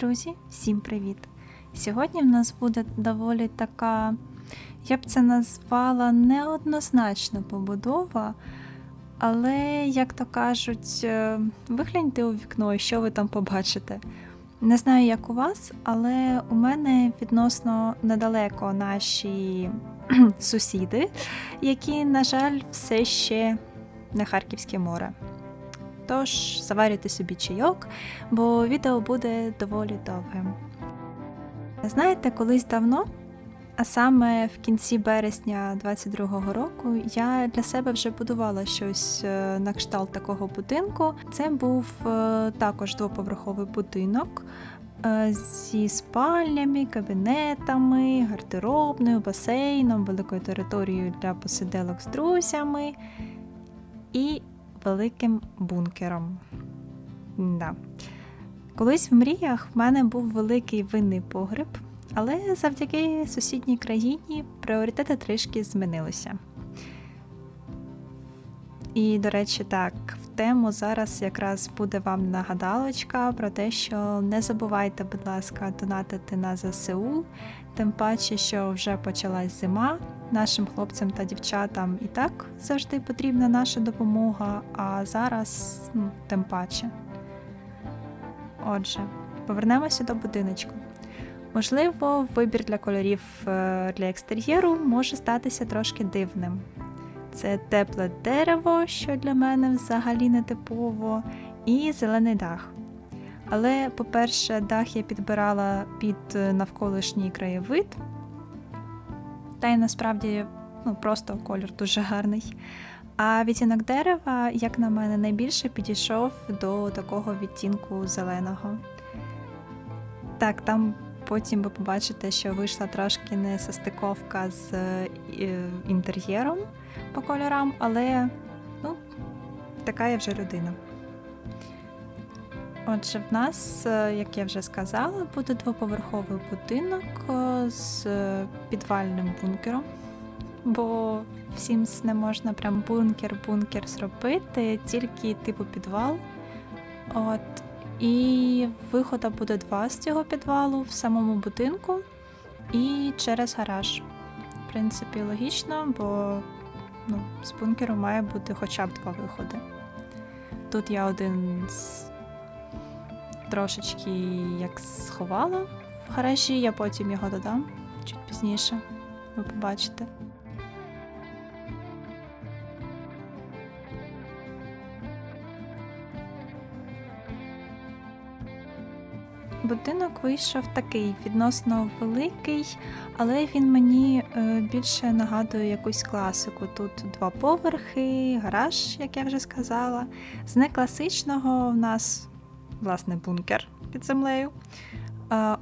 Друзі, всім привіт! Сьогодні в нас буде доволі така, я б це назвала неоднозначна побудова, але, як то кажуть, е, вигляньте у вікно і що ви там побачите. Не знаю, як у вас, але у мене відносно недалеко наші сусіди, які, на жаль, все ще не Харківське море. Тож заварюйте собі чайок, бо відео буде доволі довгим. Знаєте, колись давно, а саме в кінці березня 22-го року, я для себе вже будувала щось е, на кшталт такого будинку. Це був е, також двоповерховий будинок. е, Зі спальнями, кабінетами, гардеробною, басейном, великою територією для посиделок з друзями і великим бункером. Да. Колись в мріях в мене був великий винний погреб, але завдяки сусідній країні пріоритети трішки змінилися. І, до речі, так, в тему зараз якраз буде вам нагадалочка про те, що не забувайте, будь ласка, донатити на ЗСУ, тим паче, що вже почалась зима. Нашим хлопцям та дівчатам і так завжди потрібна наша допомога, а зараз ну, тим паче. Отже, повернемося до будиночку. Можливо, вибір для кольорів е, для екстер'єру може статися трошки дивним. Це тепле дерево, що для мене взагалі не типово, і зелений дах. Але, по-перше, дах я підбирала під е, навколишній краєвид, та й насправді ну, просто колір дуже гарний. А відтінок дерева, як на мене, найбільше підійшов до такого відтінку зеленого. Так, там потім ви побачите, що вийшла трошки несостиковка з е, інтер'єром по кольорам, але ну, така я вже людина. Отже, в нас, е, як я вже сказала, буде двоповерховий будинок е, з підвальним бункером, бо всім не можна прям бункер-бункер зробити, тільки типу підвал. От. І виходу буде два з цього підвалу в самому будинку і через гараж. В принципі, логічно, бо ну, з бункеру має бути хоча б два виходи. Тут я один з трошечки як сховала в гаражі, я потім його додам чуть пізніше. Ви побачите. Будинок вийшов такий відносно великий, але він мені е, більше нагадує якусь класику. Тут два поверхи, гараж, як я вже сказала. З некласичного в нас власне бункер під землею.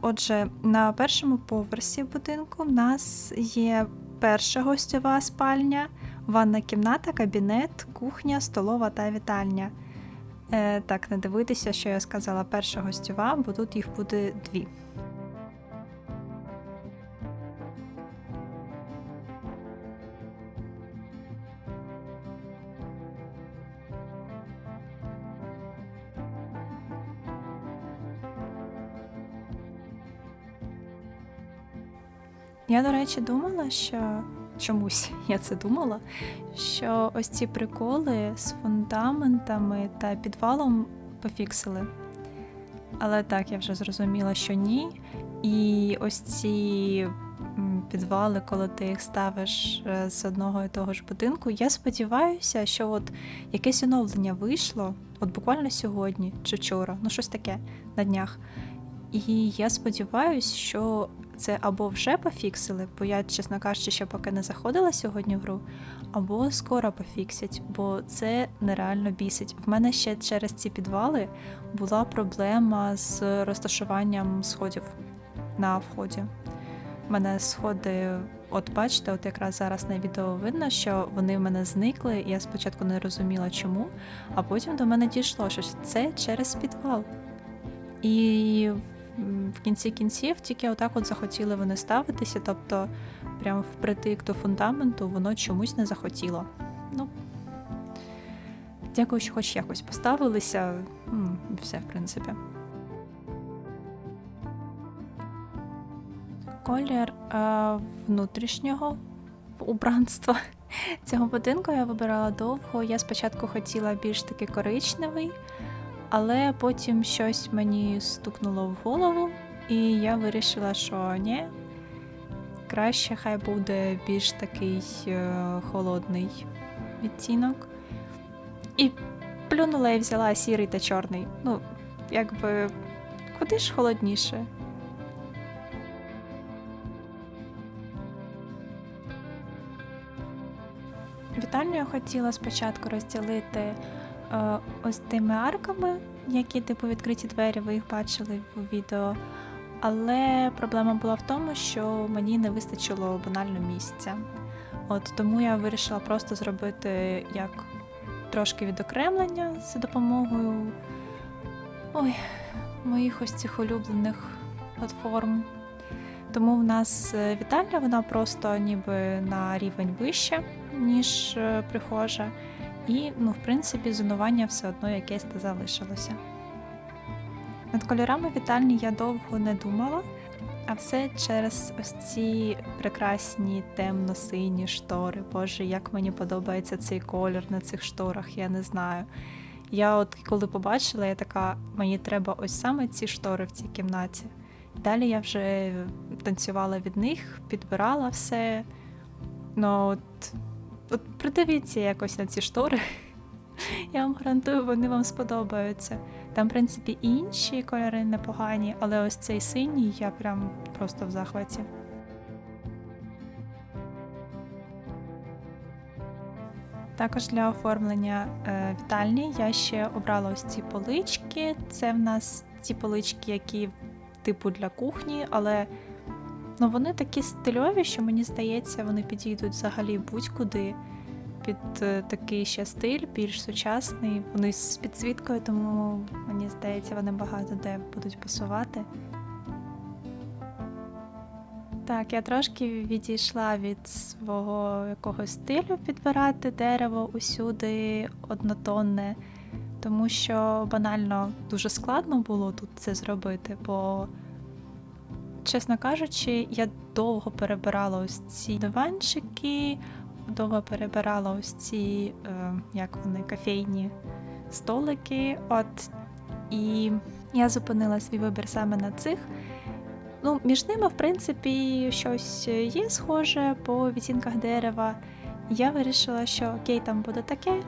Отже, на першому поверсі будинку в нас є перша гостьова спальня, ванна кімната, кабінет, кухня, столова та вітальня. Е, так, не дивитися, що я сказала перша гостьова, бо тут їх буде дві. Я, до речі, думала, що чомусь я це думала, що ці ці приколи з фундаментами та підвалом пофіксили. Але так, я вже зрозуміла, що ні. І ось ці підвали, коли ти їх ставиш е, з одного і того ж будинку, я сподіваюся, що от якесь оновлення вийшло, от буквально сьогодні чи вчора, ну щось таке на днях. І я сподіваюся, що це або вже пофіксили, бо я, чесно кажучи, ще поки не заходила сьогодні в гру, або скоро пофіксять, бо це нереально бісить. В мене ще через ці підвали була проблема з розташуванням сходів на вході. У мене сходи, от бачите, от якраз зараз на відео видно, що вони в мене зникли, і я спочатку не розуміла чому, а потім до мене дійшло, що це через підвал. І в кінці кінців тільки отак от захотіли вони ставитися, тобто прямо впритик до фундаменту воно чомусь не захотіло. Ну, Дякую, що хоч якось поставилися. Все, в принципі. колір е, внутрішнього убранства цього будинку я вибирала довго. Я спочатку хотіла більш таки коричневий, але потім щось мені стукнуло в голову, і я вирішила, що ні, краще хай буде більш такий е, холодний відтінок. І плюнула і взяла сірий та чорний. Ну, якби куди ж холодніше? Вітальню я хотіла спочатку розділити ось тими арками, які типу відкриті двері, ви їх бачили в відео. Але проблема була в тому, що мені не вистачило банально місця. От тому я вирішила просто зробити як трошки відокремлення за допомогою ой, моїх ось цих улюблених платформ. Тому в нас е, вітальня, вона просто ніби на рівень вище, ніж е, прихожа. І, ну, в принципі, зонування все одно якесь та залишилося. Над кольорами вітальні я довго не думала, а все через ось ці прекрасні темно-сині штори. Боже, як мені подобається цей колір на цих шторах, я не знаю. Я от коли побачила, я така, мені треба ось саме ці штори в цій кімнаті. Далі я вже танцювала від них, підбирала все. Ну, от, от придивіться якось на ці штори. Я вам гарантую, вони вам сподобаються. Там, в принципі, інші кольори непогані, але ось цей синій я прям просто в захваті. Також для оформлення е, вітальні я ще обрала ось ці полички. Це в нас ті полички, які типу для кухні, але ну, вони такі стильові, що мені здається, вони підійдуть взагалі будь-куди під е, такий ще стиль, більш сучасний. Вони з підсвіткою, тому мені здається, вони багато де будуть пасувати. Так, я трошки відійшла від свого якогось стилю підбирати дерево усюди однотонне, тому що банально дуже складно було тут це зробити, бо, чесно кажучи, я довго перебирала ось ці диванчики, довго перебирала ось ці, е, як вони, кофейні столики. От, і я зупинила свій вибір саме на цих. Ну, між ними, в принципі, щось є схоже по відтінках дерева. Я вирішила, що окей, там буде таке.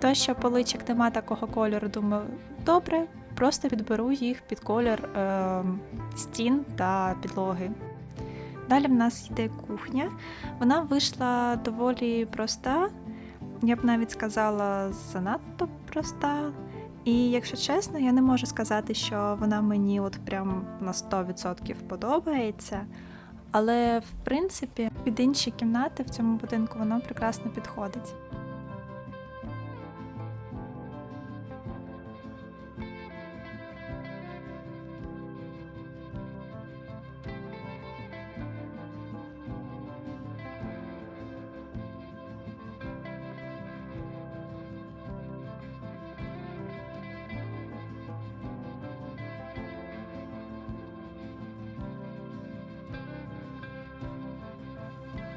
То, що поличок нема такого кольору, думаю, добре, просто відберу їх під колір е, стін та підлоги. Далі в нас йде кухня. Вона вийшла доволі проста, я б навіть сказала, занадто проста. І якщо чесно, я не можу сказати, що вона мені от прям на 100% подобається. Але в принципі під інші кімнати в цьому будинку воно прекрасно підходить.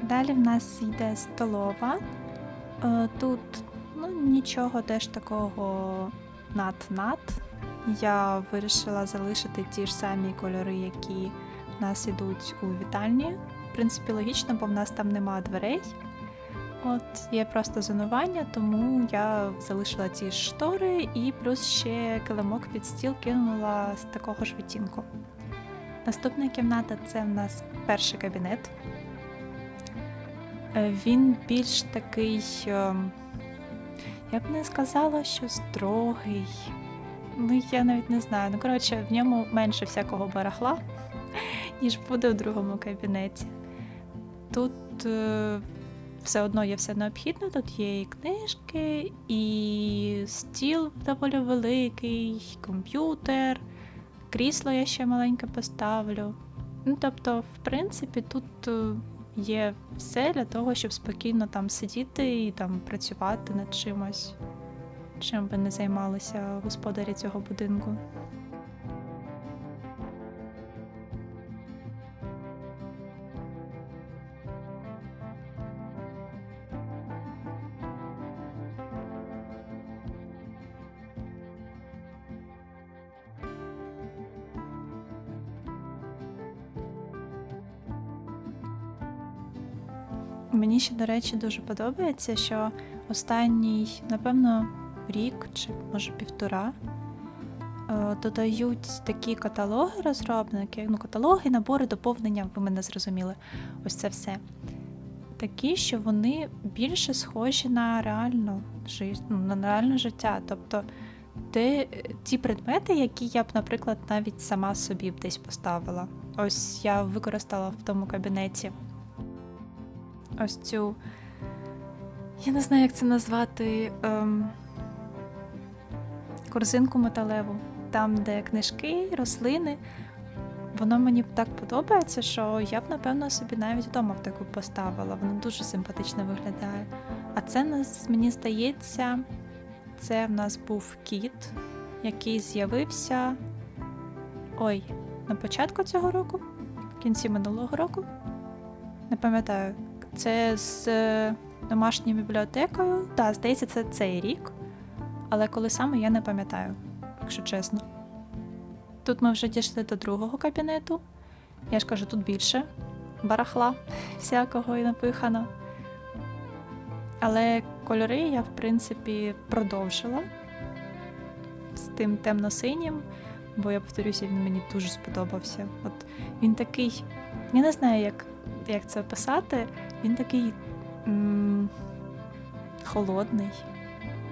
Далі в нас йде столова. Е, Тут ну, нічого теж такого над-над. Я вирішила залишити ті ж самі кольори, які в нас йдуть у вітальні. В принципі, логічно, бо в нас там нема дверей. От, є просто зонування, тому я залишила ж штори і плюс ще килимок під стіл кинула з такого ж відтінку. Наступна кімната це в нас перший кабінет. Е, Він більш такий, ем, я б не сказала, що строгий. Ну, я навіть не знаю. Ну, коротше, в ньому менше всякого барахла, ніж буде в другому кабінеті. Тут е, все одно є все необхідне. Тут є і книжки, і стіл доволі великий, комп'ютер, крісло я ще маленьке поставлю. Ну, тобто, в принципі, тут е, є все для того, щоб спокійно там сидіти і там працювати над чимось, чим би не займалися господарі цього будинку. Мені ще, до речі, дуже подобається, що останній, напевно, рік чи може півтора е, додають такі каталоги розробники, ну, каталоги, набори, доповнення, ви мене зрозуміли. Ось це все. Такі, що вони більше схожі на реальну жи- ну, на реальне життя. Тобто те, ті предмети, які я б, наприклад, навіть сама собі б десь поставила. Ось я використала в тому кабінеті ось цю. Я не знаю, як це назвати. Ем, корзинку металеву, там, де книжки, рослини. Воно мені так подобається, що я б, напевно, собі навіть вдома в таку поставила. Воно дуже симпатично виглядає. А це мені здається, це в нас був кіт, який з'явився. Ой, на початку цього року, в кінці минулого року. Не пам'ятаю. Це з е, домашньою бібліотекою. Так, здається, це цей рік. Але коли саме я не пам'ятаю, якщо чесно. Тут ми вже дійшли до другого кабінету. Я ж кажу, тут більше барахла всякого і напихано. Але кольори я, в принципі, продовжила з тим темно-синім, бо я повторюся, він мені дуже сподобався. От він такий, я не знаю, як, як це описати. Він такий м- холодний.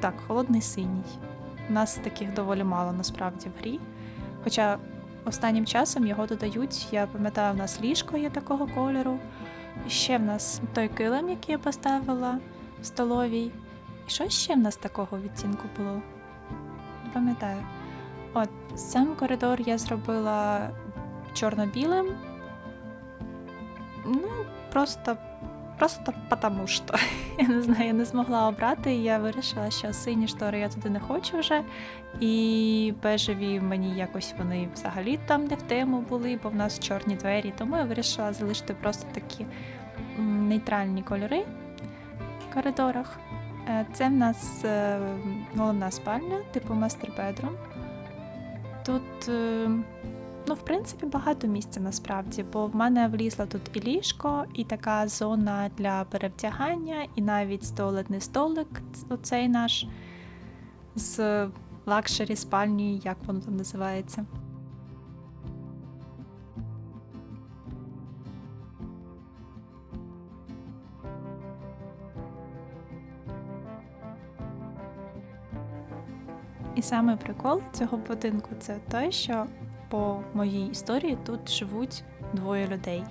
Так, холодний синій. У нас таких доволі мало насправді в грі. Хоча останнім часом його додають, я пам'ятаю, у нас ліжко є такого кольору. Ще в нас той килим, який я поставила в столовій. І що ще в нас такого відтінку було? Не пам'ятаю. От, сам коридор я зробила чорно-білим. Ну, просто Просто потому що. Я не знаю, я не змогла обрати, і я вирішила, що сині штори я туди не хочу вже. І бежеві мені якось вони взагалі там не в тему були, бо в нас чорні двері. Тому я вирішила залишити просто такі нейтральні кольори в коридорах. Е, Це в нас е, головна спальня, типу мастер бедрум. Тут. Ну, в принципі, багато місця насправді, бо в мене влізла тут і ліжко, і така зона для перевдягання, і навіть туалетний столик, оцей наш з лакшері спальні, як воно там називається. І саме прикол цього будинку це той, що по моїй історії тут живуть двоє людей.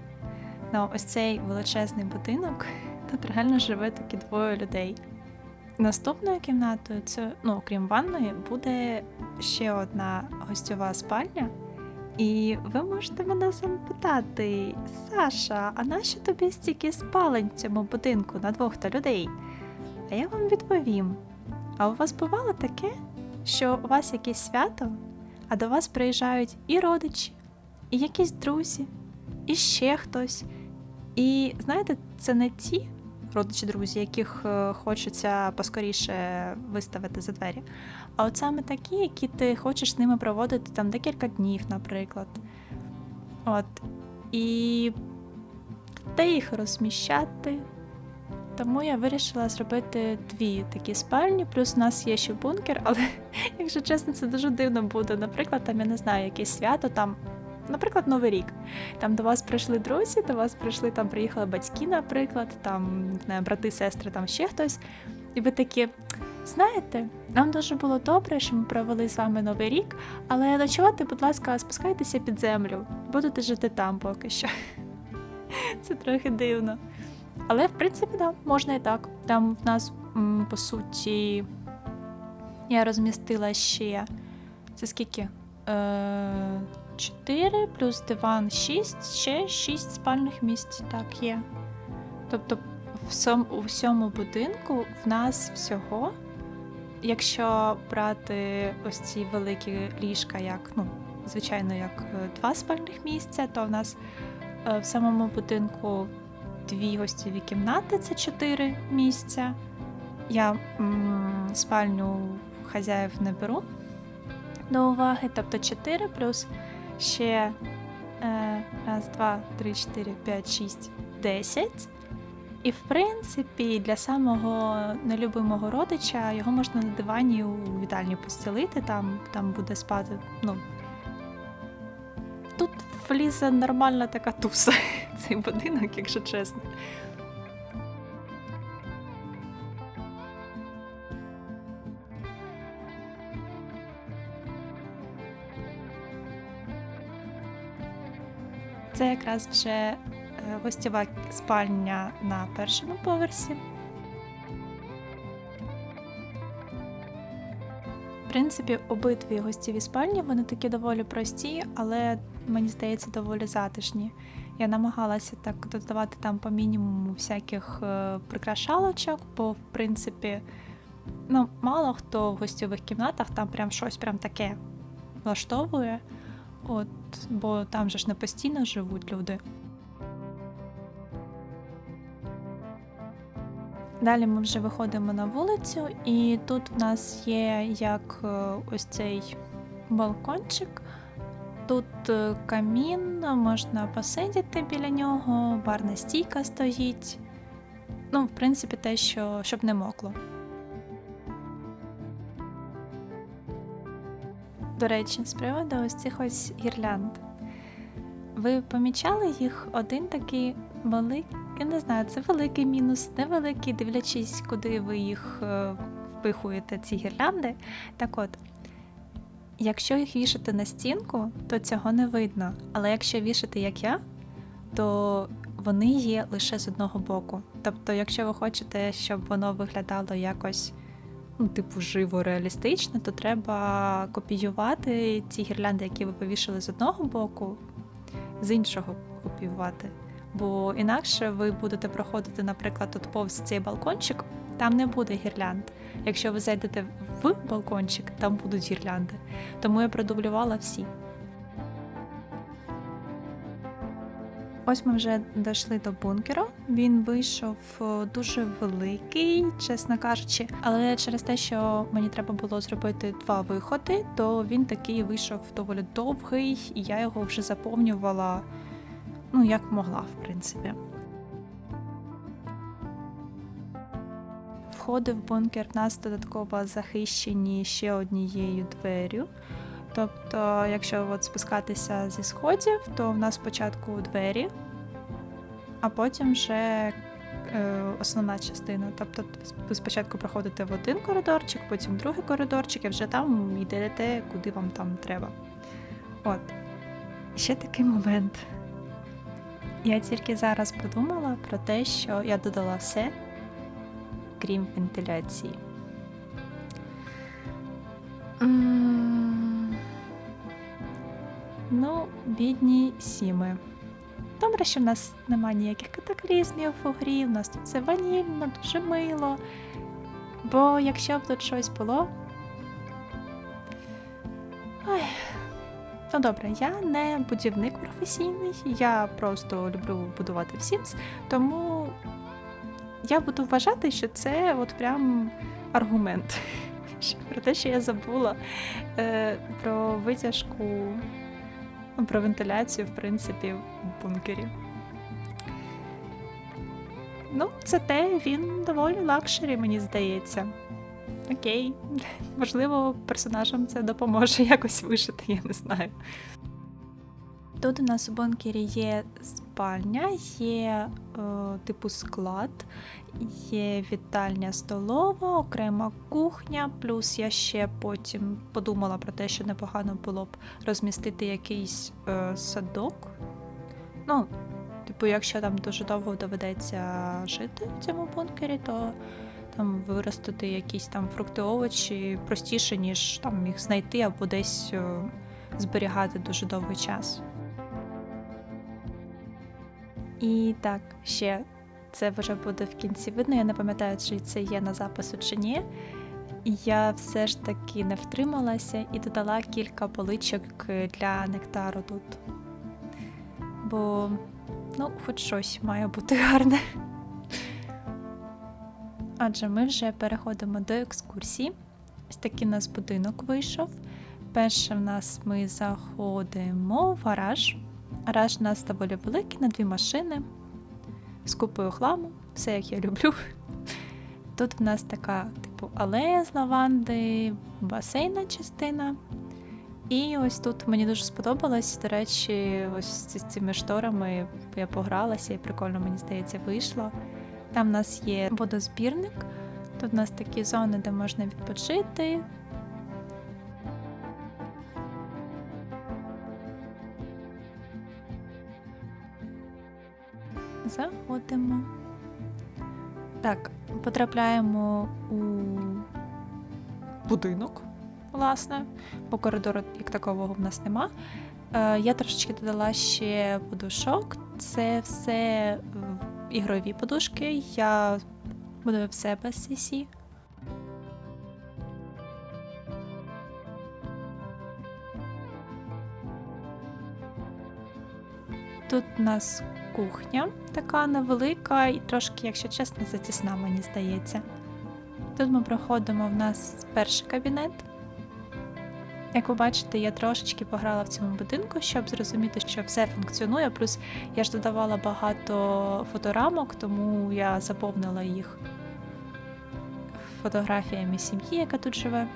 На ось цей величезний будинок тут реально живе такі двоє людей. Наступною кімнатою, це, ну, окрім ванної, буде ще одна гостьова спальня. І ви можете мене запитати, Саша, а нащо тобі стільки спалень в цьому будинку на двох та людей? А я вам відповім: а у вас бувало таке, що у вас якесь свято, а до вас приїжджають і родичі, і якісь друзі, і ще хтось. І знаєте, це не ті родичі друзі, яких е, хочеться поскоріше виставити за двері. А от саме такі, які ти хочеш з ними проводити там декілька днів, наприклад. От. І де їх розміщати. Тому я вирішила зробити дві такі спальні, плюс у нас є ще бункер, але, якщо чесно, це дуже дивно буде. Наприклад, там я не знаю, якесь свято, там, наприклад, Новий рік. Там до вас прийшли друзі, до вас прийшли, там приїхали батьки, наприклад, там не брати, сестри, там ще хтось. І ви такі, знаєте, нам дуже було добре, що ми провели з вами новий рік, але ночувати, будь ласка, спускайтеся під землю, будете жити там поки що. Це трохи дивно. Але, в принципі, да, можна і так. Там в нас, по суті, я розмістила ще. Це скільки? Е, 4 плюс диван 6, ще 6 спальних місць. Так, є. Тобто, у всьому будинку в нас всього, якщо брати ось ці великі ліжка, як, ну, звичайно, як е, два спальних місця, то в нас е, в самому будинку дві гостєві кімнати це чотири місця. Я м, спальню хазяїв не беру до уваги, тобто 4 плюс ще е, раз, два, три, чотири, п'ять, шість, десять. І в принципі, для самого нелюбимого родича його можна на дивані у вітальні постелити, там, там буде спати. Ну, влізе нормальна така туса, цей будинок, якщо чесно. Це якраз вже е, гостєва спальня на першому поверсі. Принципі, обидві гостєві спальні вони такі доволі прості, але мені здається, доволі затишні. Я намагалася так додавати там по мінімуму всяких е, прикрашалочок, бо в принципі, ну, мало хто в гостьових кімнатах там прям щось прям таке влаштовує. От, бо там же ж не постійно живуть люди. Далі ми вже виходимо на вулицю, і тут в нас є як е, ось цей балкончик. Тут е, камін, можна посидіти біля нього, барна стійка стоїть. Ну, в принципі, те, що щоб не мокло. До речі, з приводу ось цих ось гірлянд. Ви помічали їх один такий великий, я не знаю, це великий мінус, невеликий, дивлячись, куди ви їх е, впихуєте, ці гірлянди. Так от, якщо їх вішати на стінку, то цього не видно. Але якщо вішати, як я, то вони є лише з одного боку. Тобто, якщо ви хочете, щоб воно виглядало якось ну, типу, живо реалістично, то треба копіювати ці гірлянди, які ви повішали з одного боку, з іншого копіювати. Бо інакше ви будете проходити, наприклад, тут повз цей балкончик, там не буде гірлянд. Якщо ви зайдете в балкончик, там будуть гірлянди. Тому я продублювала всі. Ось ми вже дійшли до бункеру. Він вийшов е, дуже великий, чесно кажучи. Але через те, що мені треба було зробити два виходи, то він такий вийшов доволі довгий, і я його вже заповнювала ну, як могла, в принципі. Входи в бункер в нас додатково захищені ще однією дверю. Тобто, якщо от спускатися зі сходів, то в нас спочатку двері, а потім вже е, основна частина. Тобто, ви спочатку проходите в один коридорчик, потім другий коридорчик, і вже там йдете, куди вам там треба. От. Ще такий момент. Я тільки зараз подумала про те, що я додала все, крім вентиляції. Ну, бідні сіми. Добре, що в нас немає ніяких катаклізмів у грі, у нас тут все ванільно, дуже мило. Бо якщо б тут щось було. Ой. Ну добре, я не будівник професійний, я просто люблю будувати в Sims, тому я буду вважати, що це от прям аргумент. Про те, що я забула е, про витяжку, про вентиляцію, в принципі, в бункері. Ну, це те, він доволі лакшері, мені здається. Окей, можливо, персонажам це допоможе якось вижити, я не знаю. Тут у нас у бункері є спальня, є е, типу склад, є вітальня столова, окрема кухня. Плюс я ще потім подумала про те, що непогано було б розмістити якийсь е, садок. Ну, типу, якщо там дуже довго доведеться жити в цьому бункері, то там виростити якісь там фрукти, овочі простіше, ніж там їх знайти або десь е, зберігати дуже довгий час. І так, ще це вже буде в кінці видно. Я не пам'ятаю, чи це є на запису чи ні. Я все ж таки не втрималася і додала кілька поличок для нектару тут. Бо, ну, хоч щось має бути гарне. Отже, ми вже переходимо до екскурсії. Ось такий у нас будинок вийшов. Перше в нас ми заходимо в гараж. Гараж у нас доволі великий на дві машини. з купою хламу, все як я люблю. Тут в нас така, типу, алея з лаванди, басейна частина. І ось тут мені дуже сподобалось. До речі, ось з цими шторами я погралася і прикольно, мені здається, вийшло. Там в нас є водозбірник, тут у нас такі зони, де можна відпочити. Заходимо. Так, потрапляємо у будинок, власне. По коридору як такового в нас нема. Е, я трошечки додала ще подушок. Це все ігрові подушки. Я буду все без CC. Тут у нас кухня така невелика і трошки, якщо чесно, затісна, мені здається. Тут ми проходимо в нас перший кабінет. Як ви бачите, я трошечки пограла в цьому будинку, щоб зрозуміти, що все функціонує. Плюс я ж додавала багато фоторамок, тому я заповнила їх фотографіями сім'ї, яка тут живе.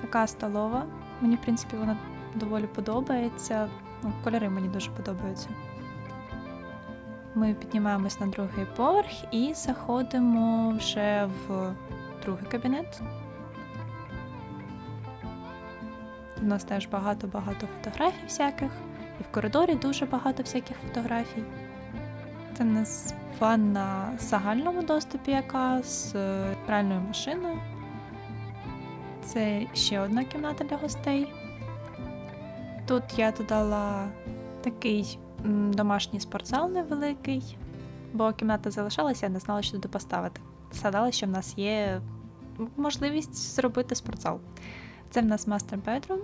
Така столова. Мені, в принципі, вона доволі подобається. Ну, кольори мені дуже подобаються. Ми піднімаємось на другий поверх і заходимо вже в другий кабінет. У нас теж багато-багато фотографій всяких, і в коридорі дуже багато всяких фотографій. Це в нас ванна в загальному доступі, яка з е, пральною машиною. Це ще одна кімната для гостей. Тут я додала такий домашній спортзал невеликий, бо кімната залишалася, я не знала, що туди поставити. Згадала, що в нас є можливість зробити спортзал. Це в нас мастер bedroom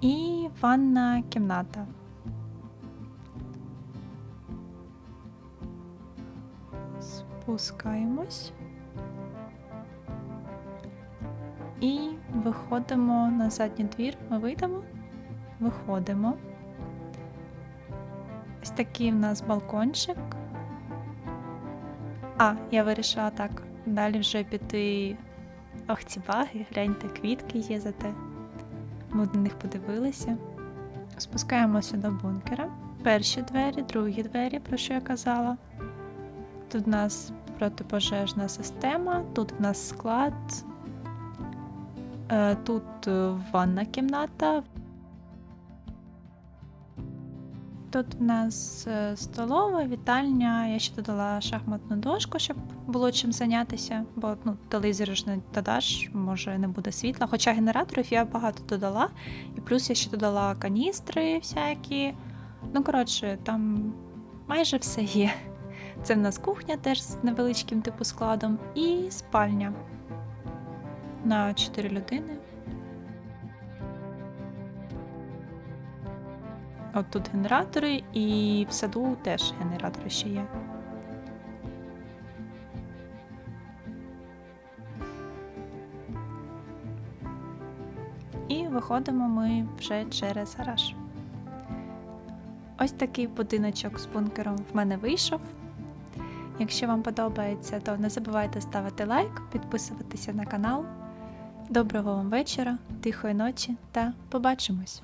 і ванна кімната. Спускаємось. І виходимо на задній двір. Ми вийдемо, виходимо. Ось такий в нас балкончик. А, я вирішила так. Далі вже піти. Ох, ці баги, гляньте, квітки є за те. Ми на них подивилися. Спускаємося до бункера. Перші двері, другі двері, про що я казала. Тут у нас протипожежна система, тут в нас склад, Е, Тут е, ванна кімната. Тут в нас е, столова, вітальня. Я ще додала шахматну дошку, щоб було чим зайнятися, бо ну, телевізор ж не додаш, може не буде світла. Хоча генераторів я багато додала, і плюс я ще додала каністри всякі. Ну, коротше, там майже все є. Це в нас кухня теж з невеличким типу складом, і спальня на 4 людини. От тут генератори, і в саду теж генератори ще є. І виходимо ми вже через гараж. Ось такий будиночок з бункером в мене вийшов. Якщо вам подобається, то не забувайте ставити лайк, підписуватися на канал. Доброго вам вечора, тихої ночі та побачимось!